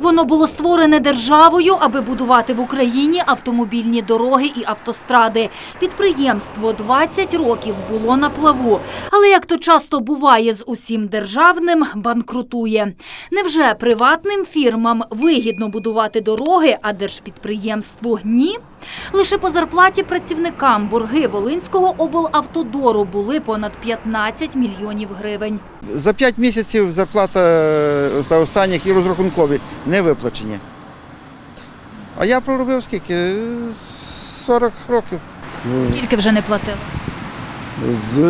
Воно було створене державою, аби будувати в Україні автомобільні дороги і автостради. Підприємство 20 років було на плаву. Але, як то часто буває з усім державним, банкрутує. Невже приватним фірмам вигідно будувати дороги, а держпідприємству ні? Лише по зарплаті працівникам борги Волинського облавтодору були понад 15 мільйонів гривень. За 5 місяців зарплата е, за останніх і розрахункові не виплачені. А я проробив скільки? Е, 40 років. Скільки вже не платили? З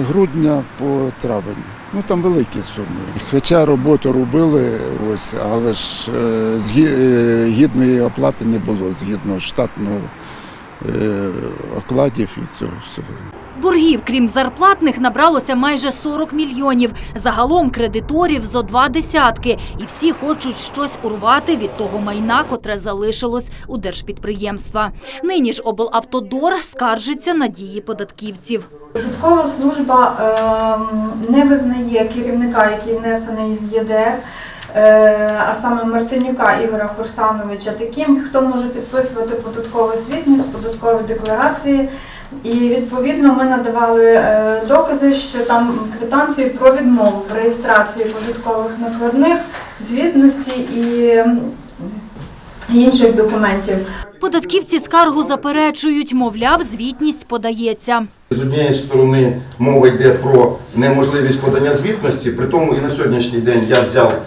грудня по травень. Ну там великі суми. Хоча роботу робили, ось, але ж з е, гідної оплати не було згідно штатного е, окладів і цього всього. Боргів, крім зарплатних, набралося майже 40 мільйонів. Загалом кредиторів зо два десятки. І всі хочуть щось урвати від того майна, котре залишилось у держпідприємства. Нині ж облавтодор скаржиться на дії податківців. Податкова служба ем, не визнає керівника, який внесений в ЄДР, е, а саме Мартинюка Ігоря Хурсановича, таким, хто може підписувати податкову звітність, податкові декларації. І відповідно ми надавали е, докази, що там квитанції про відмову в реєстрації податкових накладних, звітності і інших документів. Податківці скаргу заперечують, мовляв, звітність подається. З однієї сторони мова йде про неможливість подання звітності, при тому і на сьогоднішній день я взяв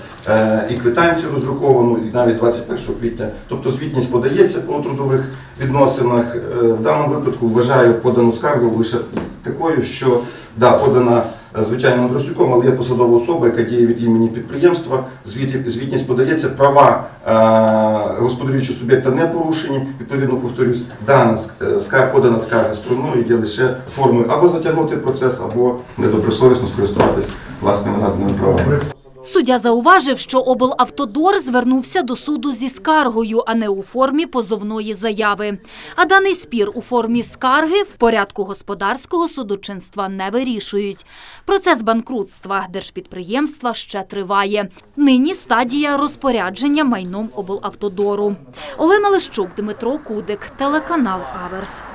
і квитанцію роздруковану, і навіть 21 квітня. Тобто звітність подається по трудових відносинах. Е, в даному випадку вважаю подану скаргу лише такою, що да, подана е, звичайно Андросюком, але є посадова особа, яка діє від імені підприємства. Звіт, звітність подається, права е, господарюючого суб'єкта не порушені. Відповідно, повторюсь, дана ск- е, скар- подана скарга стороною є лише формою або затягнути процес, або недобросовісно скористуватись власними наданими правами. Суддя зауважив, що облавтодор звернувся до суду зі скаргою, а не у формі позовної заяви. А даний спір у формі скарги в порядку господарського судочинства не вирішують. Процес банкрутства держпідприємства ще триває. Нині стадія розпорядження майном облавтодору. Олена Лищук, Дмитро Кудик, телеканал Аверс.